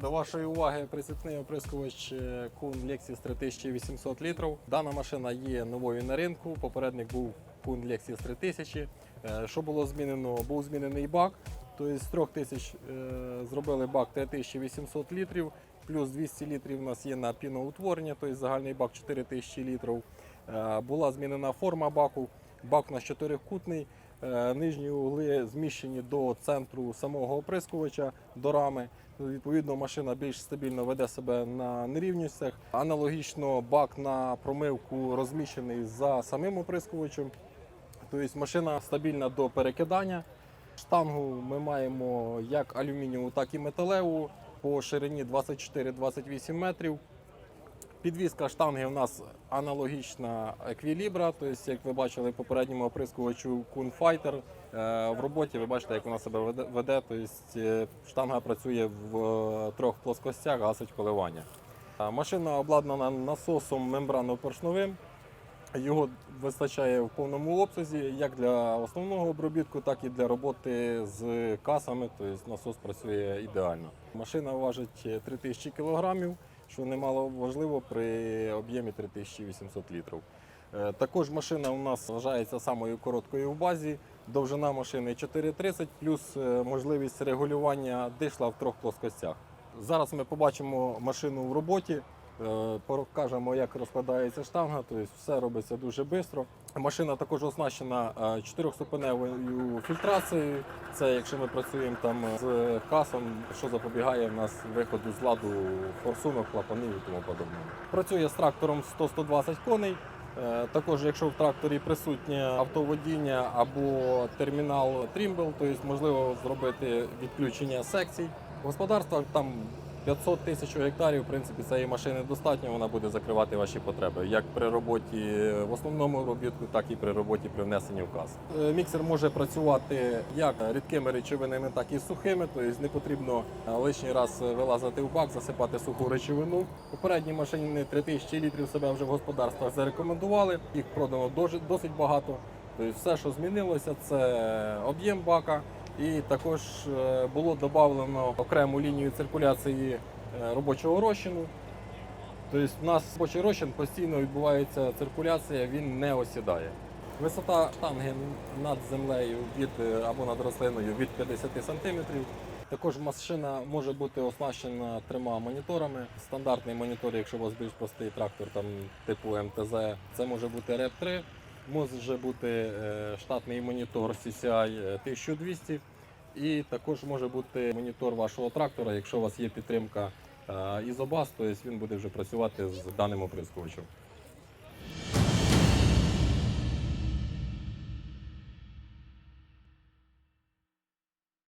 До вашої уваги прицепний оприскувач Kuhn Lexus 3800 літрів. Дана машина є новою на ринку. Попередник був Kuhn Lexus 3000. Е, Що було змінено? Був змінений бак. Тобто з 3000 е, зробили бак 3800 літрів, плюс 200 літрів у нас є на піноутворення, тобто загальний бак 4000 літрів. Е, Була змінена форма баку. Бак у нас чотирикутний. Е, Нижні угли зміщені до центру самого оприскувача, до рами. Відповідно, машина більш стабільно веде себе на нерівністях. Аналогічно бак на промивку розміщений за самим оприскувачем. Тобто машина стабільна до перекидання. Штангу ми маємо як алюмінієву, так і металеву по ширині 24-28 метрів. Підвізка штанги у нас аналогічна еквілібра, тобто, як ви бачили попередньому оприскувачу Fighter. Е, В роботі ви бачите, як вона себе веде, тобто штанга працює в е, трьох плоскостях, гасить коливання. Машина обладнана насосом мембрано-поршновим. Його вистачає в повному обсязі як для основного обробітку, так і для роботи з касами. Тобто насос працює ідеально. Машина важить 3000 кг, що немало важливо при об'ємі 3800 літрів. Е, Також машина у нас вважається самою короткою в базі. Довжина машини 4,30 плюс е, можливість регулювання дишла в трьох плоскостях. Зараз ми побачимо машину в роботі. Е, Покажемо, як розкладається штанга, тобто все робиться дуже швидко. Машина також оснащена е, чотирьохступеневою фільтрацією. Це якщо ми працюємо там з касом, що запобігає в нас виходу з ладу форсунок, клапанів і тому подобне. Працює з трактором 100-120 коней. Е, Також, якщо в тракторі присутнє автоводіння або термінал Trimble, то є можливо зробити відключення секцій. Господарства там 500 тисяч гектарів, в принципі, цієї машини достатньо, вона буде закривати ваші потреби, як при роботі в основному робітку, так і при роботі при внесенні в каз. Е, Міксер може працювати як рідкими речовинами, так і сухими, тобто не потрібно е, лишній раз вилазити в бак, засипати суху речовину. Попередні машини 3000 літрів себе вже в господарствах зарекомендували, їх продано досить багато. Тобто все, що змінилося, це об'єм бака. І також е, було додано окрему лінію циркуляції е, робочого розчину. Тобто у нас робочий розчин постійно відбувається циркуляція, він не осідає. Висота штанги над землею від е, або над рослиною від 50 см. Також машина може бути оснащена трьома моніторами. Стандартний монітор, якщо у вас більш простий трактор там, типу МТЗ, це може бути REP 3 може бути е, штатний монітор CCI 1200 і також може бути монітор вашого трактора, якщо у вас є підтримка е, Ізобас, то він буде вже працювати з даним оприскувачем.